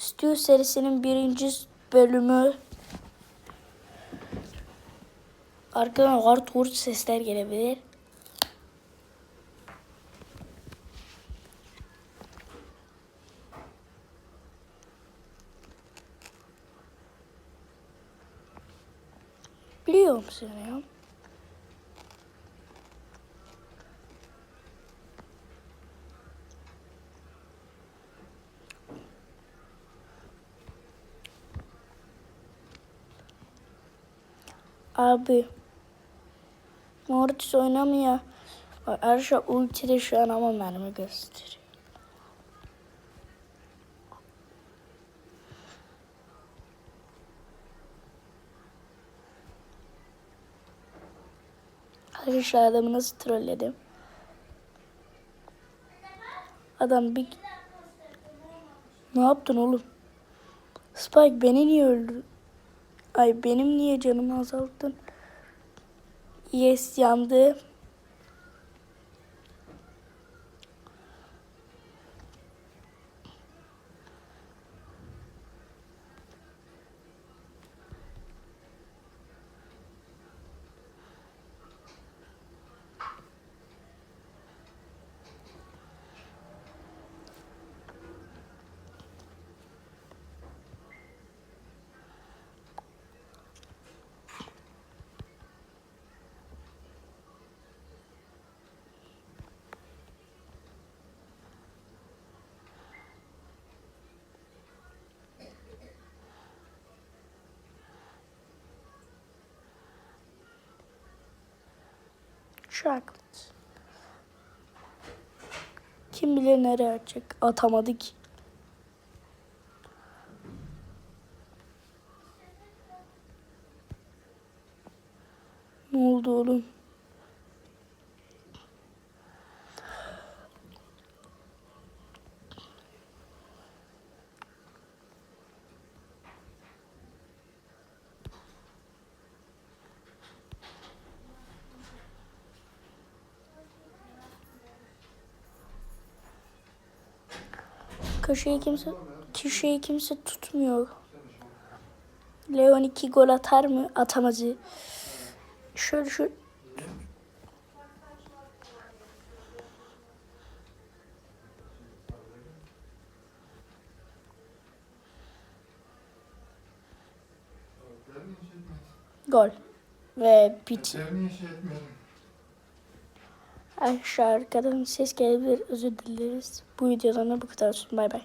Stew serisinin birinci bölümü. Arkadan gart gurt sesler gelebilir. Biliyor musun ya? Abi. Mortis oynamıyor. Arşa ultide şu an ama mermi gösteriyor. Arkadaşlar adamı nasıl trolledim? Adam bir... Ne yaptın oğlum? Spike beni niye öldü? Ay benim niye canımı azalttın? Yes yandı. Chocolate. Kim bilir nereye atacak? Atamadı ki. Ne oldu oğlum? Köşeyi kimse köşeyi kimse tutmuyor. Leon iki gol atar mı? Atamaz. Şöyle şu gol ve bit. Aşağı arkadan ses gelebilir. Özür dileriz. Bu videodan da bu kadar olsun. Bay bay.